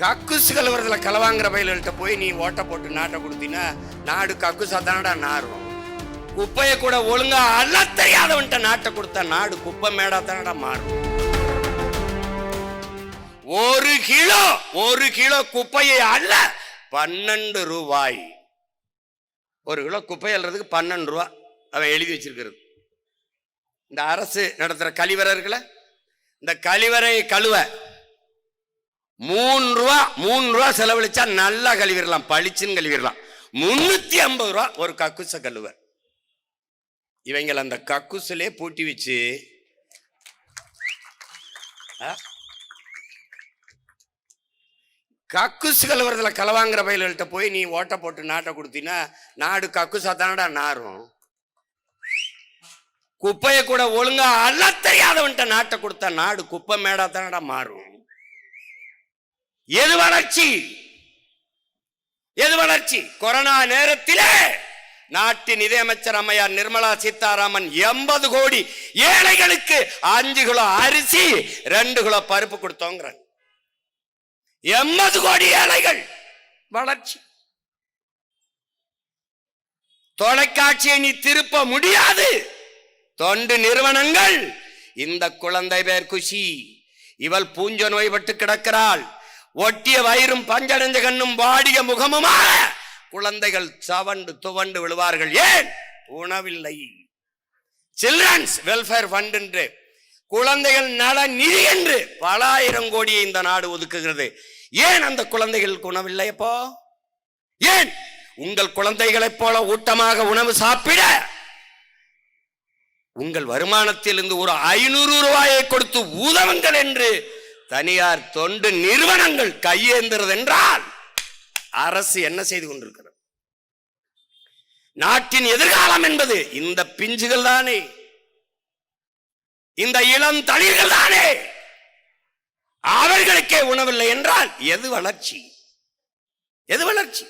கக்குசு கலவரத்தில் கலவாங்கிற பயில்கள்கிட்ட போய் நீ ஓட்டை போட்டு நாட்டை கொடுத்தீங்கன்னா நாடு கக்குசா தானடா நாரும் குப்பையை கூட ஒழுங்கா அள்ள தெரியாதவன்ட்ட நாட்டை கொடுத்தா நாடு குப்பை மேடா தானடா மாறும். ஒரு கிலோ ஒரு கிலோ குப்பையை அல்ல பன்னெண்டு ரூபாய். ஒரு கிலோ குப்பை அல்றதுக்கு பன்னெண்டு ரூபா அவன் எழுதி வச்சிருக்கிறது. இந்த அரசு நடத்துற கழிவறை இருக்குல்ல? இந்த கழிவறை கழுவ மூணு ரூபா மூணு ரூபா செலவழிச்சா நல்லா கழுவிடலாம் பளிச்சுன்னு கழுவிடலாம். முன்னூத்தி ஐம்பது ரூபா ஒரு கக்குச கழுவ இவங்களை அந்த கக்குசிலே பூட்டி வச்சு ஆ? கக்குசு கழுவுறதுல களவாங்கிற பயில்கள்ட்ட போய் நீ ஓட்ட போட்டு நாட்டை கொடுத்தீங்கன்னா நாடு கக்குசா தானடா நாரும். குப்பையை கூட ஒழுங்கா அள்ள தெரியாதவன்ட்ட நாட்டை கொடுத்தா நாடு குப்பை மேடா தானடா மாறும். எது வளர்ச்சி? எது வளர்ச்சி? கொரோனா நேரத்திலே நாட்டின் நிதியமைச்சர் அம்மையார் நிர்மலா சீதாராமன் எண்பது கோடி ஏழைகளுக்கு அஞ்சு கிலோ அரிசி ரெண்டு கிலோ பருப்பு கொடுத்தோங்கிற எண்பது கோடி ஏழைகள் வளர்ச்சி. தொலைக்காட்சியை நீ திருப்ப முடியாது. தொண்டு நிறுவனங்கள் இந்த குழந்தை பேர் குஷி. இவள் பூஞ்ச நோய்பட்டு கிடக்கிறாள். ஒட்டிய வயிறும் பஞ்சடைஞ்ச கண்ணும் வாடிய முகமுமாக குழந்தைகள் சவண்டு துவண்டு விழுவார்கள். ஏன்? உணவில்லை. சில்ட்ரன்ஸ் வெல்ஃபேர் ஃபண்ட் என்று குழந்தைகள் நல நிதி என்று பல ஆயிரம் கோடியை இந்த நாடு ஒதுக்குகிறது. ஏன் அந்த குழந்தைகளுக்கு உணவில்லை அப்போ? ஏன்? உங்கள் குழந்தைகளைப் போல ஊட்டமாக உணவு சாப்பிட உங்கள் வருமானத்திலிருந்து ஒரு ஐநூறு ரூபாயை கொடுத்து உதவுங்கள் என்று தனியார் தொண்டு நிறுவனங்கள் கையேந்திரது என்றால் அரசு என்ன செய்து கொண்டிருக்கிறது? நாட்டின் எதிர்காலம் என்பது இந்த பிஞ்சுகள் தானே? இந்த இளம் தளிர்கள் தானே? அவர்களுக்கே உணவில்லை என்றால் எது வளர்ச்சி? எது வளர்ச்சி?